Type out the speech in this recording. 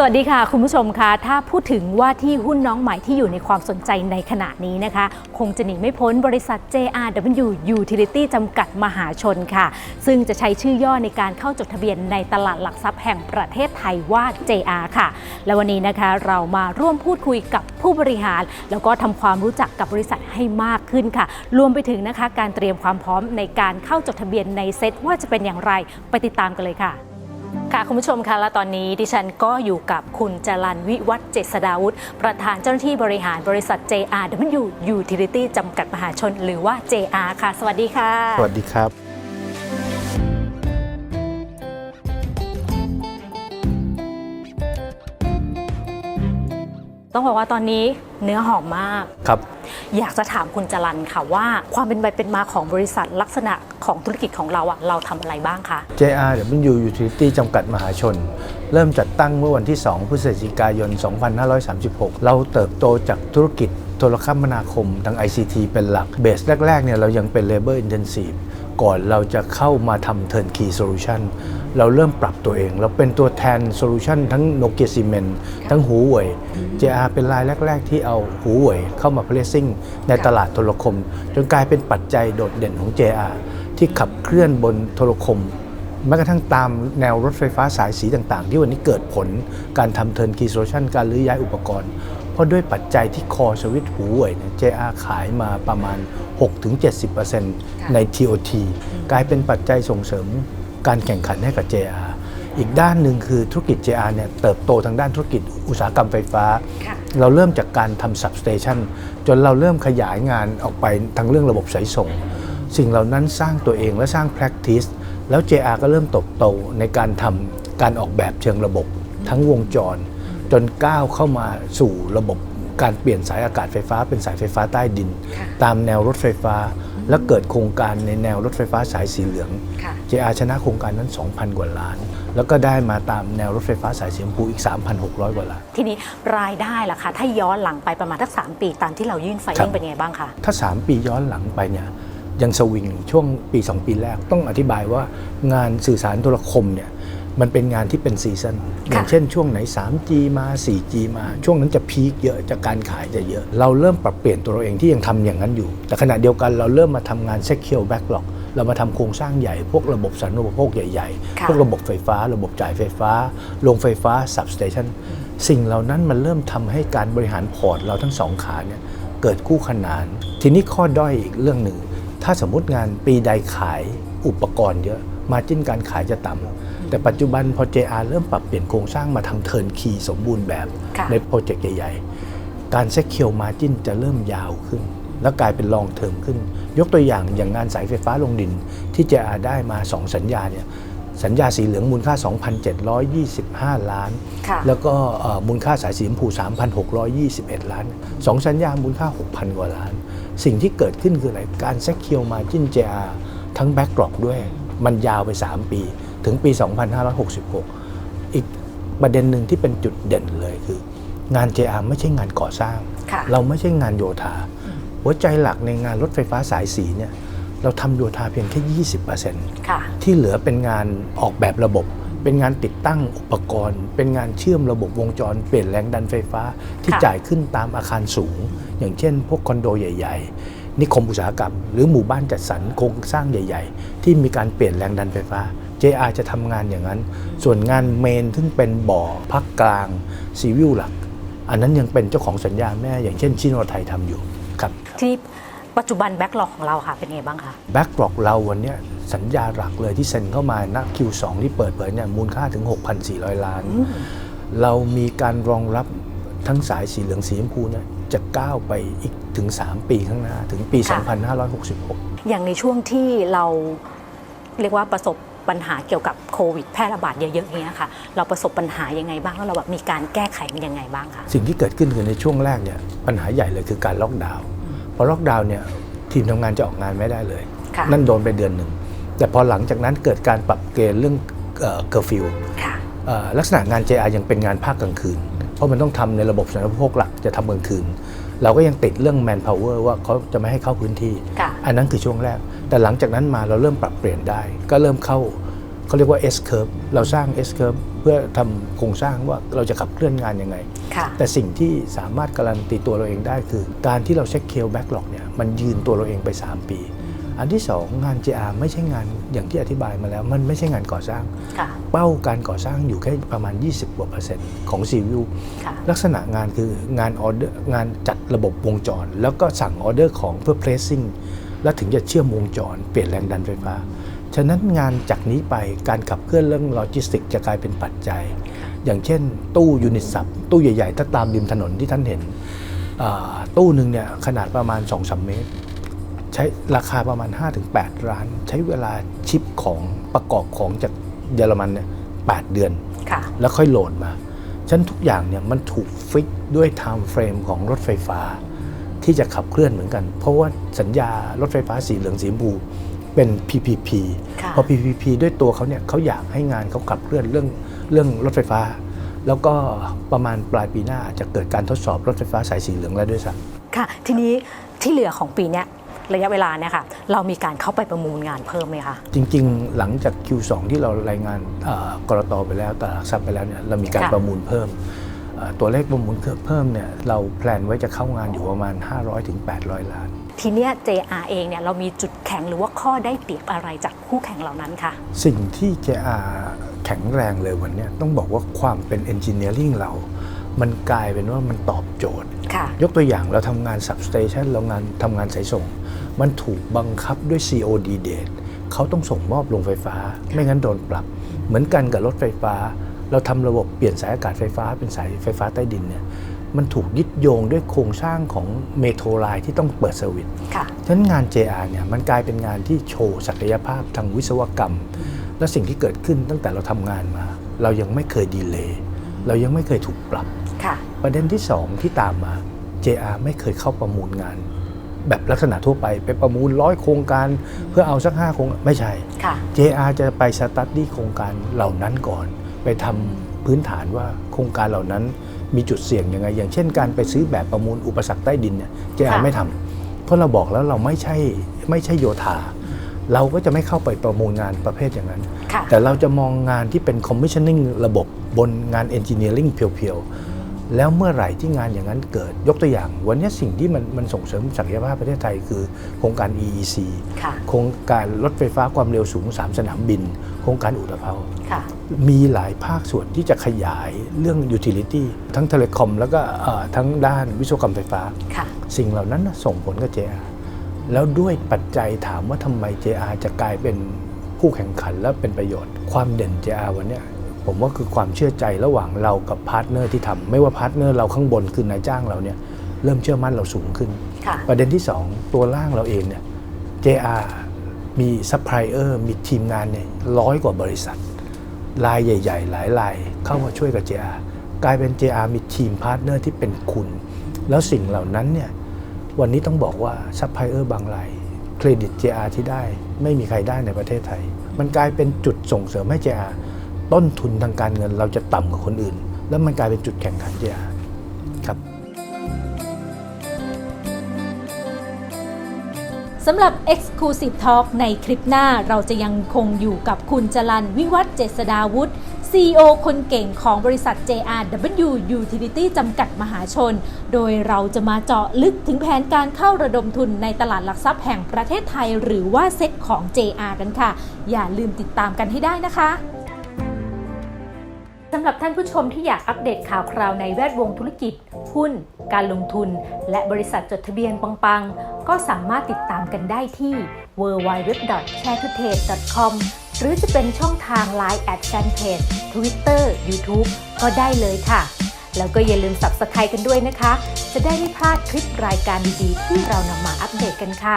สวัสดีค่ะ คุณผู้ชมคะถ้าพูดถึงว่าที่หุ้นน้องใหม่ที่อยู่ในความสนใจในขณะนี้นะคะ คงจะหนีไม่พ้นบริษัท JRW Utility จำกัดมหาชนค่ะ ซึ่งจะใช้ชื่อย่อในการเข้าจดทะเบียนในตลาดหลักทรัพย์แห่งประเทศไทยว่า JR ค่ะ และวันนี้นะคะเรามาร่วมพูดคุยกับผู้บริหาร แล้วก็ทำความรู้จักกับบริษัทให้มากขึ้นค่ะ รวมไปถึงนะคะการเตรียมความพร้อมในการเข้าจดทะเบียนในเซตว่าจะเป็นอย่างไรไปติดตามกันเลยค่ะ ค่ะคุณผู้ชมคะและตอนนี้ดิฉันก็อยู่กับคุณจรันวิวัฒน์เจษดาวุฒิประธานเจ้าหน้าที่บริหารบริษัท JRW Utility จำกัดมหาชน หรือว่า JR ค่ะ สวัสดีค่ะ สวัสดีครับต้องบอกว่าตอนนี้เนื้อหอมมาก ครับ อยากจะถามคุณจรันค่ะว่า ความเป็นไปเป็นมาของบริษัทลักษณะของธุรกิจของเราอะเราทำอะไรบ้างคะ JRW Utility จำกัดมหาชน เริ่มจัดตั้งเมื่อวันที่ 2 พฤศจิกายน 2536 เราเติบโตจากธุรกิจโทรคมนาคมทาง ICT เป็นหลัก เบสแรกๆเนี่ยเรายังเป็น Labor Intensive ก่อนเราจะเข้ามาทำ Turnkey Solution เราเริ่มปรับตัวเอง เราเป็นตัวแทนโซลูชันทั้งโนเกียซีเมนทั้งหูเว่ย JR เป็นรายแรก ๆ ที่เอาหูเว่ยเข้ามา placing ในตลาดโทรคม จนกลายเป็นปัจจัยโดดเด่นของ JR ที่ขับเคลื่อนบนโทรคมแม้กระทั่งตามแนวรถไฟฟ้าสายสีต่าง ๆ ที่วันนี้เกิดผลการทำเทิร์นคีโซลูชันการรื้อย้ายอุปกรณ์เพ ราะด้วยปัจจัยที่คอสวิตหูเว่ยเนี่ย JR ขายมาประมาณ 6-70%ใน TOT กลายเป็นปัจจัยส่งเสริมการแข่งขันให้กับ JR อีกด้านหนึ่งคือธุรกิจ JR เนี่ยเติบโตทางด้านธุรกิจอุตสาหกรรมไฟฟ้าค่ะเราเริ่มจากการทำ substation จนเราเริ่มขยายงานออกไปทางเรื่องระบบสายส่ง สิ่งเหล่านั้นสร้างตัวเองและสร้าง practice แล้ว JR ก็เริ่มเติบโตในการทำการออกแบบเชิงระบบทั้งวงจร จนก้าวเข้ามาสู่ระบบการเปลี่ยนสายอากาศไฟฟ้าเป็นสายไฟฟ้าใต้ดินค่ะตามแนวรถไฟฟ้า และเกิดโครงการในแนวรถไฟฟ้าสายสีเหลืองค่ะ JR ชนะโครงการนั้น 2,000 กว่าล้าน แล้วก็ได้มาตามแนวรถไฟฟ้าสายสีชมพูอีก 3,600 กว่าล้าน ทีนี้รายได้ล่ะคะถ้าย้อนหลังไปประมาณทักสามปีตามที่เรายื่นไฟครัลิ่งบเป็นไงบ้างคะถ้า 3 ปีย้อนหลังไปเนี่ยยังสวิงช่วงปี 2 ปีแรกต้องอธิบายว่างานสื่อสารโทรคมเนี่ย มันเป็นงานที่เป็นซีซันอย่างเช่นช่วงไหน 3G มา 4G มา ช่วงนั้นจะพีคเยอะจากการขายจะเยอะ เราเริ่มปรับเปลี่ยนตัวเราเองที่ยังทำอย่างนั้นอยู่ แต่ขณะเดียวกันเราเริ่มมาทำงาน Secure Backlog เรามาทำโครงสร้างใหญ่ พวกระบบสาธารณูปโภคใหญ่ค่ะๆพวกระบบไฟฟ้า ระบบจ่ายไฟฟ้าโรงไฟฟ้า substation สิ่งเหล่านั้นมันเริ่มทำให้การบริหารพอร์ตเราทั้งสองขาเนี่ยเกิดคู่ขนาน ทีนี้ข้อด้อยอีกเรื่องหนึ่ง ถ้าสมมติงานปีใดขายอุปกรณ์เยอะมาจิ้นการขายจะต่ำ แต่ปัจจุบันพอ JR เริ่มปรับเปลี่ยนโครงสร้างมาทำเทิร์นคีสมบูรณ์แบบค่ะในโปรเจกต์ใหญ่ ๆ การเซ็กเคียวมาจิ้นจะเริ่มยาวขึ้น แล้วกลายเป็นลองเทอมขึ้น ยกตัวอย่างอย่างงานสายไฟฟ้าลงดินที่ JR ได้มา 2 สัญญาเนี่ยสัญญาสีเหลืองมูลค่า 2,725 ล้านค่ะแล้วก็เอ่อมูลค่าสายสีชมพู 3,621 ล้านสองสัญญามูลค่า 6,000 กว่าล้าน สิ่งที่เกิดขึ้นคืออะไร การเซ็กเคียวมาจิ้น JR ทั้งแบ็กกรอกด้วย มันยาวไป 3 ปี ถึงปี 2566 อีกประเด็นหนึ่งที่เป็นจุดเด่นเลยคือ งาน JR ไม่ใช่งานก่อสร้างค่ะเราไม่ใช่งานโยธา หัวใจหลักในงานรถไฟฟ้าสายสีเนี่ยเราทำโยธาเพียงแค่ 20%ค่ะที่เหลือเป็นงานออกแบบระบบ เป็นงานติดตั้งอุปกรณ์ เป็นงานเชื่อมระบบวงจร เปลี่ยนแรงดันไฟฟ้า ที่ค่ะจ่ายขึ้นตามอาคารสูง อย่างเช่น พวกคอนโดใหญ่ ๆ นิคมอุตสาหกรรม หรือหมู่บ้านจัดสรรโครงสร้างใหญ่ ๆ ที่มีการเปลี่ยนแรงดันไฟฟ้า JR จะทำงานอย่างนั้น ส่วนงานเมนซึ่งเป็นบ่อพักกลางซีวิวหลัก อันนั้นยังเป็นเจ้าของสัญญาแม่ อย่างเช่นชิโนไทยทำอยู่ครับที่ปัจจุบันแบ็กหลอกของเราค่ะเป็นไงบ้างคะแบ็กกรอกเราวันเนี้ยสัญญาหลักเลยที่เซ็นเข้ามาณ Q2 ที่เปิดเผยเนี่ยมูลค่าถึง 6,400 ล้าน เรามีการรองรับทั้งสายสีเหลืองสีชมพูเนี่ยจะก้าวไปอีกถึง 3 ปีข้างหน้า ถึงปีค่ะ2566 อย่างในช่วงที่เราเรียกว่าประสบ ปัญหาเกี่ยวกับโควิดแพร่ระบาดเยอะๆเนี้ยค่ะเราประสบปัญหายังไงบ้างแล้วเราแบบมีการแก้ไขมันยังไงบ้างคะสิ่งที่เกิดขึ้นคือในช่วงแรกเนี่ยปัญหาใหญ่เลยคือการล็อกดาวน์พอล็อกดาวน์เนี่ยทีมทำงานจะออกงานไม่ได้เลยค่ะนั่นโดนไปเดือนหนึ่งแต่พอหลังจากนั้นเกิดการปรับเกณฑ์เรื่องเคอร์ฟิวค่ะเอ่อลักษณะงาน JR ยังเป็นงานภาคกลางคืน เพราะมันต้องทำในระบบสาธารณูปโภคหลักจะทำกลางคืน เราก็ยังติดเรื่อง manpower ว่าเขาจะไม่ให้เข้าพื้นที่ค่ะอันนั้นคือช่วงแรก แต่หลังจากนั้นมาเราเริ่มปรับเปลี่ยนได้ ก็เริ่มเข้าเขาเรียกว่า S curve เราสร้าง S curve เพื่อทำโครงสร้างว่าเราจะขับเคลื่อนงานยังไงค่ะแต่สิ่งที่สามารถการันตีตัวเราเองได้คือ การที่เราเช็คเคลแบ็กหลอกเนี่ยมันยืนตัวเราเองไป 3 ปี อันที่ 2 งาน JR ไม่ใช่งานอย่างที่อธิบายมาแล้ว มันไม่ใช่งานก่อสร้างค่ะเป้าการก่อสร้างอยู่แค่ประมาณ 20กว่าเปอร์เซ็นต์ของซีวิวค่ะลักษณะงานคืองานออเดอร์งานจัดระบบวงจร แล้วก็สั่งออเดอร์ของเพื่อ placing แล้วถึงจะเชื่อมวงจรเปลี่ยนแรงดันไฟฟ้า ฉะนั้นงานจากนี้ไปการขับเคลื่อนเรื่องโลจิสติกจะกลายเป็นปัจจัย อย่างเช่น ตู้ยูนิตสับตู้ใหญ่ๆ ถ้าตามริมถนนที่ท่านเห็นอ่าตู้หนึ่งเนี่ยขนาดประมาณ 2-3 เมตร ใช้ราคาประมาณ 5-8 ล้าน ใช้เวลาชิปของประกอบของจากเยอรมันเนี่ย8เดือนค่ะแล้วค่อยโหลดมาฉะนันทุกอย่างเนี่ยมันถูกฟิกด้วย time frame ของรถไฟฟ้า ที่จะขับเคลื่อนเหมือนกัน เพราะว่าสัญญารถไฟฟ้าสีเหลืองสีชมพูเป็น PPP ค่ะพอ PPP ด้วยตัวเขาเนี่ยเขาอยากให้งานเขาขับเคลื่อนเรื่องเรื่องรถไฟฟ้า แล้วก็ประมาณปลายปีหน้าจะเกิดการทดสอบรถไฟฟ้าสายสีเหลืองแล้วด้วยซ้ำค่ะ ทีนี้ที่เหลือของปีเนี้ยระยะเวลาเนี่ยค่ะเรามีการเข้าไปประมูลงานเพิ่มไหมคะ จริงๆ หลังจาก Q2 ที่เรารายงานเอ่อกรตไปแล้วตลาดหลักทรัพย์ไปแล้วเนี่ยเรามีการค่ะประมูลเพิ่มเอ่อ ตัวเลขประมูลเพิ่มเนี่ยเราแพลนไว้จะเข้างานอยู่ประมาณ 500-800 ล้าน ทีเนี้ย JR เองเนี่ยเรามีจุดแข็งหรือว่าข้อได้เปรียบอะไรจากคู่แข่งเหล่านั้นคะสิ่งที่ JR แข็งแรงเลยวันเนี้ยต้องบอกว่าความเป็น Engineering เรา มันกลายเป็นว่ามันตอบโจทย์ค่ะยกตัวอย่างเราทำงาน substation เรางานทำงานสายส่ง มันถูกบังคับด้วย COD date เขาต้องส่งมอบโรงไฟฟ้า ไม่งั้นโดนปรับ เหมือนกันกับรถไฟฟ้า เราทำระบบเปลี่ยนสายอากาศไฟฟ้าเป็นสายไฟฟ้าใต้ดินเนี่ยมันถูกยึดโยงด้วยโครงสร้างของเมโทรไลน์ที่ต้องเปิดเซอร์วิสค่ะฉะนั้นงาน JR เนี่ยมันกลายเป็นงานที่โชว์ศักยภาพทางวิศวกรรม และสิ่งที่เกิดขึ้นตั้งแต่เราทำงานมา เรายังไม่เคยดีเลย์เรายังไม่เคยถูกปรับค่ะประเด็นที่ 2 ที่ตามมา JR ไม่เคยเข้าประมูลงาน แบบลักษณะทั่วไปไปประมูลร้อยโครงการ เพื่อเอาสักห้าโครงไม่ใช่ค่ะ JR จะไปสตัดดี้โครงการเหล่านั้นก่อน ไปทำพื้นฐานว่าโครงการเหล่านั้นมีจุดเสี่ยงยังไง อย่างเช่นการไปซื้อแบบประมูลอุปสรรคใต้ดินเนี่ย JR ค่ะไม่ทำเพราะเราบอกแล้วเราไม่ใช่ไม่ใช่โยธา เราก็จะไม่เข้าไปประมูลงานประเภทอย่างนั้นค่ะแต่เราจะมองงานที่เป็น commissioning ระบบบนงาน engineering เพียวๆ แล้วเมื่อไหร่ที่งานอย่างนั้นเกิดยกตัวอย่าง วันนี้สิ่งที่มันมันส่งเสริมศักยภาพประเทศไทยคือ โครงการ EEC ค่ะโครงการรถไฟฟ้าความเร็วสูง 3 สนามบิน โครงการอุตภเปาค่ะมีหลายภาคส่วนที่จะขยายเรื่อง utility ทั้งเทเลคอมแล้วก็เอ่อทั้งด้านวิศวกรรมไฟฟ้าค่ะสิ่งเหล่านั้นน่ะส่งผลกับ JR แล้วด้วยปัจจัยถามว่าทำไม JR จะกลายเป็นผู้แข่งขันและเป็นประโยชน์ ความเด่น JR วันเนี้ย ผมว่าคือความเชื่อใจระหว่างเรากับพาร์ทเนอร์ที่ทำไม่ว่าพาร์ทเนอร์เราข้างบนคือนายจ้างเราเนี่ยเริ่มเชื่อมั่นเราสูงขึ้นค่ะประเด็นที่ 2 ตัวล่างเราเองเนี่ย JR มีซัพพลายเออร์มีทีมงานเนี่ยร้อยกว่าบริษัทรายใหญ่ ๆ หลายรายเข้ามาช่วยกับ JR กลายเป็น JR มีทีมพาร์ทเนอร์ที่เป็นคุณ แล้วสิ่งเหล่านั้นเนี่ยวันนี้ต้องบอกว่าซัพพลายเออร์บางรายเครดิต JR ที่ได้ ไม่มีใครได้ในประเทศไทย มันกลายเป็นจุดส่งเสริมให้ JR ต้นทุนทางการเงินเราจะต่ำกว่าคนอื่น แล้วมันกลายเป็นจุดแข่งขัน JR ครับสำหรับ Exclusive Talk ในคลิปหน้าเราจะยังคงอยู่กับคุณจรันวิวัฒน์เจษดาวุฒิ CEO คนเก่งของบริษัท JRW Utility จำกัดมหาชน โดยเราจะมาเจาะลึกถึงแผนการเข้าระดมทุนในตลาดหลักทรัพย์แห่งประเทศไทย หรือว่าเซ็ตของ JR กันค่ะ อย่าลืมติดตามกันให้ได้นะคะ สำหรับท่านผู้ชมที่อยากอัปเดตข่าวคราวในแวดวงธุรกิจ หุ้น การลงทุน และบริษัทจดทะเบียนปังๆ ก็สามารถติดตามกันได้ที่ www.sharetoday.com หรือจะเป็นช่องทาง Line at Fanpage Twitter YouTube ก็ได้เลยค่ะ แล้วก็อย่าลืม Subscribe กันด้วยนะคะ จะได้ไม่พลาดคลิปรายการดีๆที่เรานำมาอัปเดตกันค่ะ